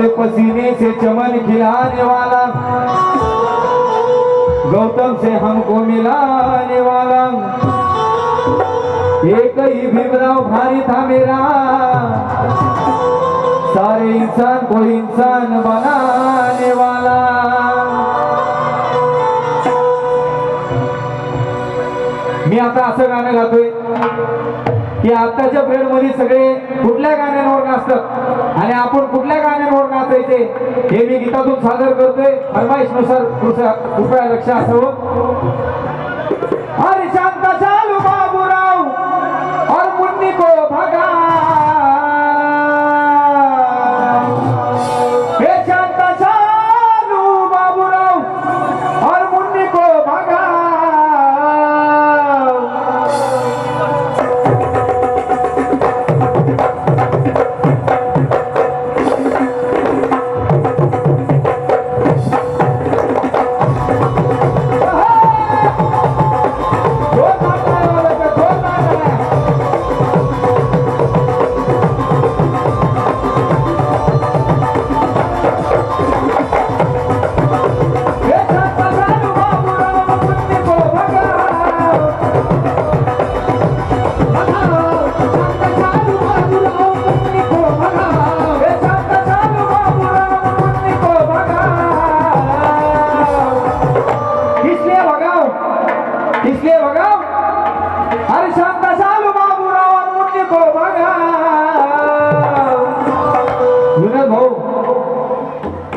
और पसीने से चमन खिलाने वाला। गौतम से हमको मिलाने वाला। एक ही भीमराव भारी था मेरा। सारे इंसान को इंसान बनाने वाला। मी आता असं गाणं गातोय. की आताच्या पिरियडमध्ये सगळे कुठल्या गाण्यांवर नाचतात? आणि आपण कुठल्या गाण्यांवर नाचायचे? हे मी गीतातून सादर करतोय. फरमाईशनुसार कृपया लक्ष असावं हो.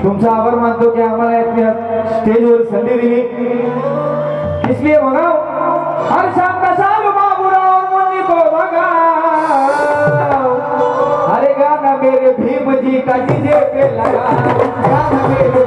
तुमचा आभार मानतो की आम्हाला स्टेजवर संधी दिली. इसलिए भगाओ हर शाम चालू बाबूराव मुन्नी को भगाओ। अरे गाना मेरे भीम जी का डीजे पे लगा गाना मेरे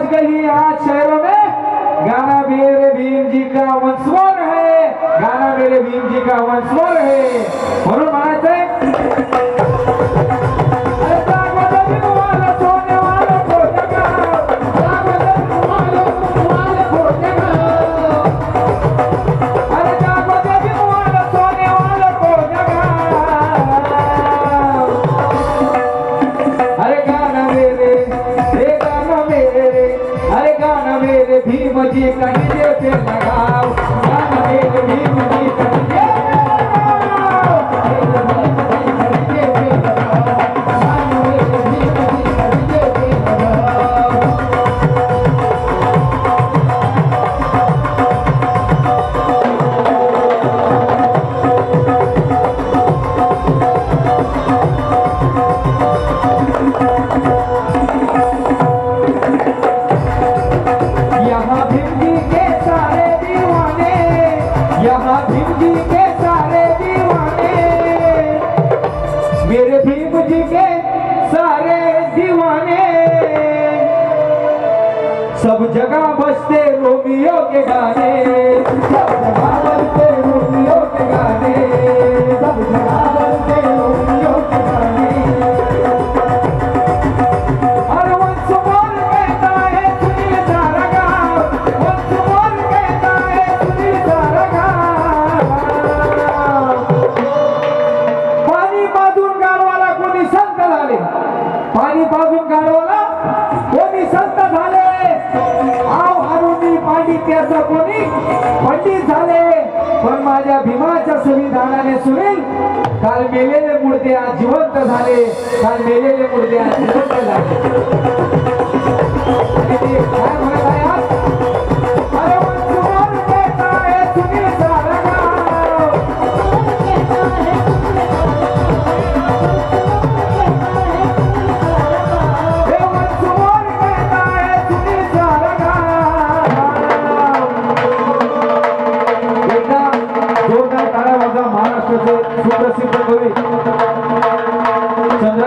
खलबली गई आज शहरों में। गाना मेरे भीम जी का वंशवर है। गाना मेरे भीम जी का वंशवर है। म्हणून म्हणायचंय भीम जी का सारे दीवाने। मेरे भीम सारे दीवाने। सब जगह बसते रोमियो के गाने। माझ्या कोणी? पंडित झाले. पण माझ्या भीमाच्या संविधानाने सुनील काल मेलेले मुर्दे आज जिवंत झाले. काल मेलेले मुर्दे आज जिवंत झाले.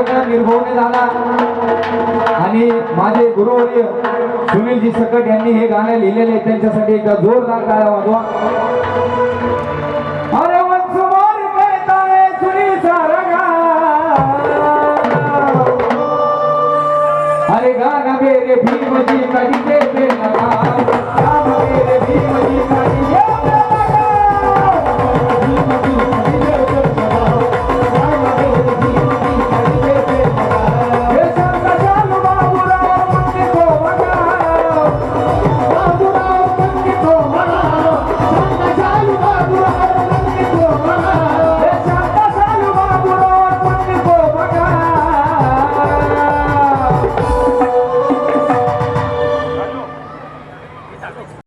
कार्यक्रम निर्भवने झाला आणि माझे गुरुवर्य सुनीलजी सकट यांनी हे गाणं लिहिलेले आहे. त्यांच्यासाठी एकदा जोरदार टाळ्या वाजवा अरे वंशमोर कहता है सुनील सारंगाव. अरे गाना मेरे भीम जी कड़ी